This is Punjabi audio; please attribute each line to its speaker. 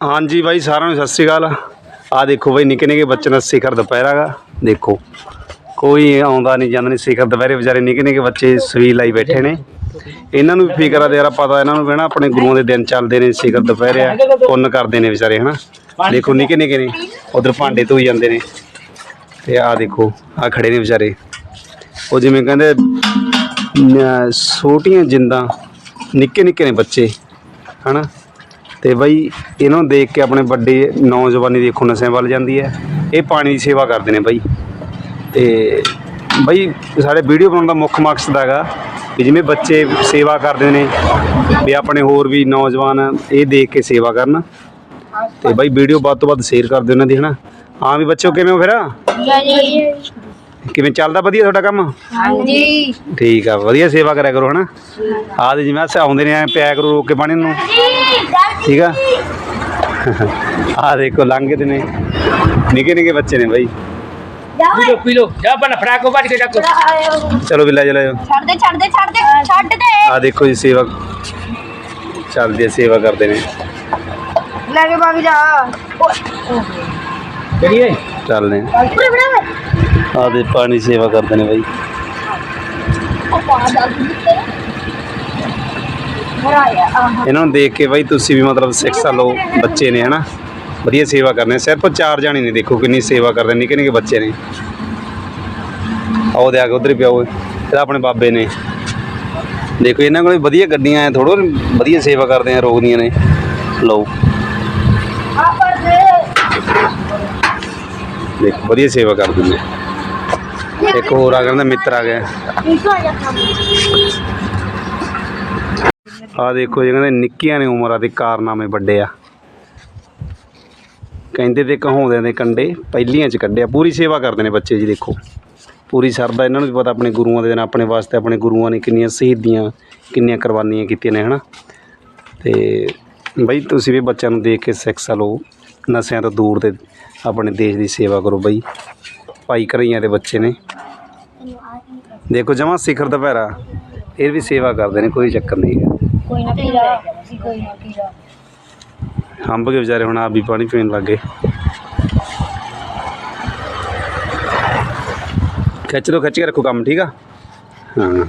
Speaker 1: ਹਾਂਜੀ ਬਾਈ, ਸਾਰਿਆਂ ਨੂੰ ਸਤਿ ਸ਼੍ਰੀ ਅਕਾਲ। ਆ ਦੇਖੋ ਬਾਈ, ਨਿੱਕੇ ਨਿੱਕੇ ਬੱਚੇ ਦਾ ਸਿਖਰ ਦੁਪਹਿਰਾ ਗਾ ਦੇਖੋ, ਕੋਈ ਆਉਂਦਾ ਨਹੀਂ, ਜਾਂਦਾ ਨਹੀਂ, ਸਿਖਰ ਦੁਪਹਿਰੇ ਵਿਚਾਰੇ ਨਿੱਕੇ ਨਿੱਕੇ ਬੱਚੇ ਸਵੀ ਲਾਈ ਬੈਠੇ ਨੇ। ਇਹਨਾਂ ਨੂੰ ਵੀ ਫਿਕਰ ਆ ਤੇ ਯਾਰ ਪਤਾ ਇਹਨਾਂ ਨੂੰ ਵੀ ਆਪਣੇ ਗੁਰੂਆਂ ਦੇ ਦਿਨ ਚੱਲਦੇ ਨੇ, ਸਿਖਰ ਦੁਪਹਿਰੇ ਆ, ਪੁੰਨ ਕਰਦੇ ਨੇ ਵਿਚਾਰੇ, ਹਨਾ। ਦੇਖੋ, ਨਿੱਕੇ ਨਿੱਕੇ ਨੇ, ਉਧਰ ਭਾਂਡੇ ਧੋਈ ਜਾਂਦੇ ਨੇ। ਤੇ ਆ ਦੇਖੋ ਆ ਖੜੇ ਨੇ ਵਿਚਾਰੇ। ਉਹ ਜਿਵੇਂ ਕਹਿੰਦੇ ਛੋਟੀਆਂ ਜਿੰਦਾਂ ਨਿੱਕੇ ਨਿੱਕੇ ਨੇ ਬੱਚੇ, ਹਨਾ। ਤੇ ਬਈ ਇਹਨਾਂ ਨੂੰ ਦੇਖ ਕੇ ਆਪਣੇ ਵੱਡੇ ਨੌਜਵਾਨੀ ਦੇਖੋ ਨਸ਼ਿਆਂ ਵੱਲ ਜਾਂਦੀ ਹੈ। ਇਹ ਪਾਣੀ ਦੀ ਸੇਵਾ ਕਰਦੇ ਨੇ ਬਈ। ਤੇ ਬਈ ਸਾਡੇ ਵੀਡੀਓ ਬਣਾਉਣ ਦਾ ਮੁੱਖ ਮਕਸਦ ਹੈਗਾ ਵੀ ਜਿਵੇਂ ਬੱਚੇ ਸੇਵਾ ਕਰਦੇ ਨੇ ਵੀ ਆਪਣੇ ਹੋਰ ਵੀ ਨੌਜਵਾਨ ਇਹ ਦੇਖ ਕੇ ਸੇਵਾ ਕਰਨ। ਤੇ ਬਈ ਵੀਡੀਓ ਵੱਧ ਤੋਂ ਵੱਧ ਸ਼ੇਅਰ ਕਰ ਦਿਓ ਇਹਨਾਂ ਦੀ ਹਨਾ? ਹਾਂ ਵੀ ਬੱਚਿਓ ਕਿਵੇਂ ਹੋ ਫਿਰ? ਕਿਵੇਂ ਚੱਲਦਾ ਵਧੀਆ ਤੁਹਾਡਾ ਕੰਮ?
Speaker 2: ਹਾਂਜੀ।
Speaker 1: ਠੀਕ ਆ ਵਧੀਆ ਸੇਵਾ ਕਰਿਆ ਕਰੋ ਹਨਾ? ਆਹ ਦੇ ਜਿਵੇਂ ਅਸੀਂ ਆਉਂਦੇ ਨੇ ਐਂ ਪਿਆ ਕਰੋ ਰੋਕ ਕੇ ਪਾਣੀ ਨੂੰ। ਠੀਕ ਆ ਆ ਦੇਖੋ ਲੰਘਦੇ ਨੇ ਨਿੱਕੇ ਨਿੱਕੇ ਬੱਚੇ ਨੇ ਬਾਈ
Speaker 2: ਜਾਓ
Speaker 3: ਪੀ ਲੋ ਪੀ ਲੋ ਜਾ ਬਣਾ ਫੜਾ ਕੋ ਬਾਜ ਕੇ ਜਾ
Speaker 1: ਚਲੋ ਬਿੱਲਾ ਚਲਾਓ
Speaker 2: ਛੱਡ ਦੇ ਛੱਡ ਦੇ ਛੱਡ ਦੇ ਛੱਡ ਦੇ
Speaker 1: ਆ ਦੇਖੋ ਜੀ ਸੇਵਾ ਚੱਲਦੀ ਹੈ ਸੇਵਾ ਕਰਦੇ ਨੇ
Speaker 2: ਲੈ ਕੇ ਭਾਗ ਜਾ
Speaker 3: ਕਰੀਏ
Speaker 1: ਚੱਲਦੇ ਨੇ
Speaker 2: ਪੂਰੇ ਬਣਾ
Speaker 1: ਆ ਦੇ ਪਾਣੀ ਸੇਵਾ ਕਰਦੇ ਨੇ ਬਾਈ
Speaker 2: ਉਹ ਪਾ ਦਾ ਮਰਾਇਆ ਆਹ
Speaker 1: ਇਹਨਾਂ ਨੂੰ ਦੇਖ ਕੇ ਬਾਈ ਤੁਸੀਂ ਵੀ ਮਤਲਬ ਸਿੱਖ ਲਓ ਬੱਚੇ ਨੇ, ਹਨਾ? ਵਧੀਆ ਸੇਵਾ ਕਰਨੇ ਸਿਰਫ ਚਾਰ ਜਾਣੇ ਨੇ, ਦੇਖੋ ਕਿੰਨੀ ਸੇਵਾ ਕਰਦੇ ਨਿੱਕੇ ਨਿੱਕੇ ਬੱਚੇ ਨੇ। ਆਓ ਦੇ ਆ ਕੇ ਉਧਰ ਪਿਆਓ। ਇਹ ਆਪਣੇ ਬਾਬੇ ਨੇ। ਦੇਖੋ, ਇਹਨਾਂ ਕੋਲ ਵਧੀਆ ਗੱਡੀਆਂ ਐ ਥੋੜੋ ਵਧੀਆ ਸੇਵਾ ਕਰਦੇ ਆ, ਰੋਗ ਦੀਆਂ ਨੇ। ਲਓ। ਦੇਖੋ, ਵਧੀਆ ਸੇਵਾ ਕਰਦੇ ਨੇ। ਇੱਕ ਹੋਰ ਆ ਗਿਆ ਮਿੱਤਰ ਆ ਗਿਆ। ਆ ਦੇਖੋ ਜੀ, ਕਹਿੰਦੇ ਨਿੱਕੀਆਂ ਨੇ ਉਮਰਾਂ ਦੇ ਕਾਰਨਾਮੇ ਵੱਡੇ ਆ। ਕਹਿੰਦੇ ਤੇ ਕਹਾਉਂਦਿਆਂ ਦੇ ਕੰਡੇ, ਪਹਿਲੀਆਂ ਚ ਕੱਢਿਆ, ਪੂਰੀ ਸੇਵਾ ਕਰਦੇ ਨੇ ਬੱਚੇ ਜੀ, ਦੇਖੋ। ਪੂਰੀ ਸਰਦਾ ਇਹਨਾਂ ਨੂੰ ਵੀ ਪਤਾ, ਆਪਣੇ ਗੁਰੂਆਂ ਦੇ ਦਿਨ, ਆਪਣੇ ਵਾਸਤੇ ਆਪਣੇ ਗੁਰੂਆਂ ਨੇ ਕਿੰਨੀਆਂ ਸ਼ਹੀਦੀਆਂ, ਕਿੰਨੀਆਂ ਕੁਰਬਾਨੀਆਂ ਕੀਤੀਆਂ ਨੇ, ਹਨਾ? ਤੇ ਬਈ ਤੁਸੀਂ ਵੀ ਬੱਚਿਆਂ ਨੂੰ ਦੇਖ ਕੇ ਸਿੱਖਿਆ ਲਓ, ਨਸ਼ਿਆਂ ਤੋਂ ਦੂਰ ਤੇ ਆਪਣੇ ਦੇਸ਼ ਦੀ ਸੇਵਾ ਕਰੋ ਬਈ। ਭਾਈ ਘਰਈਆਂ ਦੇ ਬੱਚੇ ਨੇ। ਦੇਖੋ ਜਮਾ ਸਿਖਰ ਦੁਪਹਿਰਾ ਇਹ ਵੀ ਸੇਵਾ ਕਰਦੇ ਨੇ, ਕੋਈ ਚੱਕਰ ਨਹੀਂ ਹੈ।
Speaker 2: ਕੋਈ ਨਾ ਪੀ ਜਾ ਕੋਈ ਨਾ ਪੀ ਜਾ
Speaker 1: ਹੰਬ ਕੇ ਵਿਚਾਰੇ ਹੁਣ ਆਪ ਵੀ ਪਾਣੀ ਪੀਣ ਲੱਗ ਗਏ। ਖਿੱਚ ਲਓ ਖਿੱਚ ਕੇ ਰੱਖੋ ਕੰਮ ਠੀਕ ਆ? ਹਾਂ।